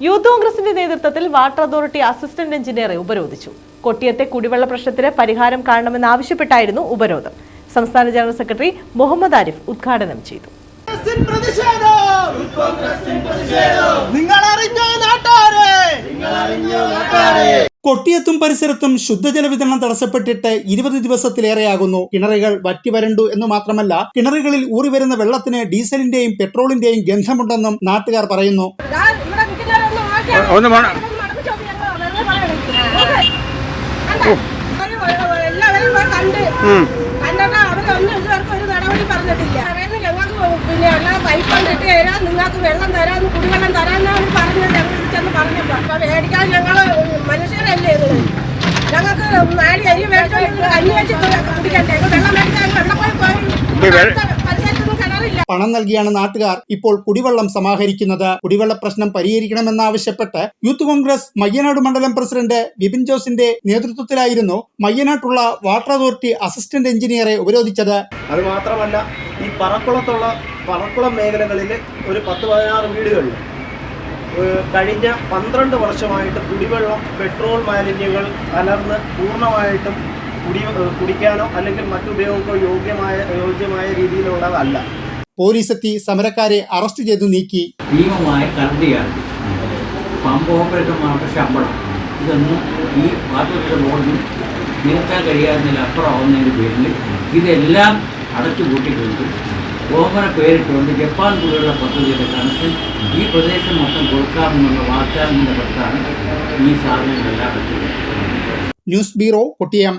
Youth കോൺഗ്രസിന്റെ നേതൃത്വത്തിൽ water authority assistant എഞ്ചിനീയറെ ഉപരോധിച്ചു. കൊട്ടിയത്തെ കുടിവെള്ള പ്രശ്നത്തിന് പരിഹാരം കാണണമെന്ന് കാണണമെന്നാവശ്യപ്പെട്ടായിരുന്നു ഉപരോധം. സംസ്ഥാന ജനറൽ സെക്രട്ടറി മുഹമ്മദ് ആരിഫ് ഉദ്ഘാടനം ചെയ്തു. കൊട്ടിയത്തും പരിസരത്തും ശുദ്ധജല വിതരണം തടസ്സപ്പെട്ടിട്ട് ഇരുപത് ദിവസത്തിലേറെയാകുന്നു. കിണറുകൾ വറ്റി വരണ്ടു എന്ന് മാത്രമല്ല കിണറുകളിൽ ഊറിവരുന്ന വെള്ളത്തിന് ഡീസലിന്റെയും പെട്രോളിന്റെയും ഗന്ധമുണ്ടെന്നും നാട്ടുകാർ പറയുന്നു. കണ്ടോ? അവർ എല്ലാവരും കണ്ട് കണ്ടിട്ട് അവരൊന്നും ഇതുവരെ ഒരു നടപടി പറഞ്ഞിട്ടില്ല. പറയുന്നത് ഞങ്ങൾക്ക് പിന്നെ എല്ലാം പൈപ്പ് കൊണ്ടിട്ട് തരാം നിങ്ങൾക്ക് വെള്ളം തരാം കുടിവെള്ളം തരാമെന്നാണ് പറഞ്ഞത്. ഞങ്ങൾ ചെന്ന് പറഞ്ഞപ്പോൾ അപ്പൊ മേടിക്കാൻ ഞങ്ങൾ മനുഷ്യരല്ലേ ഇത്? ഞങ്ങൾക്ക് നാല് അരി മേടിച്ചോ കഞ്ഞി വെച്ച് കുടിക്കട്ടെ. വെള്ളം മേടിക്കാൻ വെള്ളം പോയി. പോയി പണം നൽകിയാണ് നാട്ടുകാർ ഇപ്പോൾ കുടിവെള്ളം സമാഹരിക്കുന്നത്. കുടിവെള്ള പ്രശ്നം പരിഹരിക്കണമെന്നാവശ്യപ്പെട്ട് യൂത്ത് കോൺഗ്രസ് മയ്യനാട് മണ്ഡലം പ്രസിഡന്റ് വിപിൻ ജോസിന്റെ നേതൃത്വത്തിലായിരുന്നു മയ്യനാട്ടുള്ള വാട്ടർ അതോറിറ്റി അസിസ്റ്റന്റ് എഞ്ചിനീയറെ ഉപരോധിച്ചത്. അത് മാത്രമല്ല ഈ പറക്കുളത്തുള്ള പറക്കുളം മേഖലകളിൽ ഒരു പത്ത് പതിനാറ് വീടുകളിൽ കഴിഞ്ഞ പന്ത്രണ്ട് വർഷമായിട്ട് കുടിവെള്ളം പെട്രോൾ മാലിന്യങ്ങൾ കലർന്ന് പൂർണമായിട്ടും കുടി കുടിക്കാനോ അല്ലെങ്കിൽ മറ്റുപയോഗങ്ങൾക്കോ യോഗ്യമായ യോഗ്യമായ രീതിയിലുള്ളതല്ല. പോലീസ് എത്തി സമരക്കാരെ അറസ്റ്റ് ചെയ്തു നീക്കി. ഭീമമായ പമ്പ് ഓപ്പറേറ്റർമാരുടെ ശമ്പളം. ഇതൊന്നും ഈ വാർത്തയുടെ ബോർഡിന് നിരത്താൻ കഴിയാവുന്നതിൽ അപ്പുറമാവുന്നതിന്റെ പേരിൽ ഇതെല്ലാം അടച്ചു കൂട്ടിക്കൊണ്ട് ഓമന പേരിട്ടുകൊണ്ട് ജപ്പാൻ പോലുള്ള പദ്ധതിയുടെ കണക്ഷൻ ഈ പ്രദേശം മൊത്തം കൊടുക്കാമെന്നുള്ള വാഗ്ദാനങ്ങളുടെ പുറത്താണ് ഈ സാധനങ്ങളെല്ലാം ന്യൂസ് ബ്യൂറോ കൊട്ടിയം.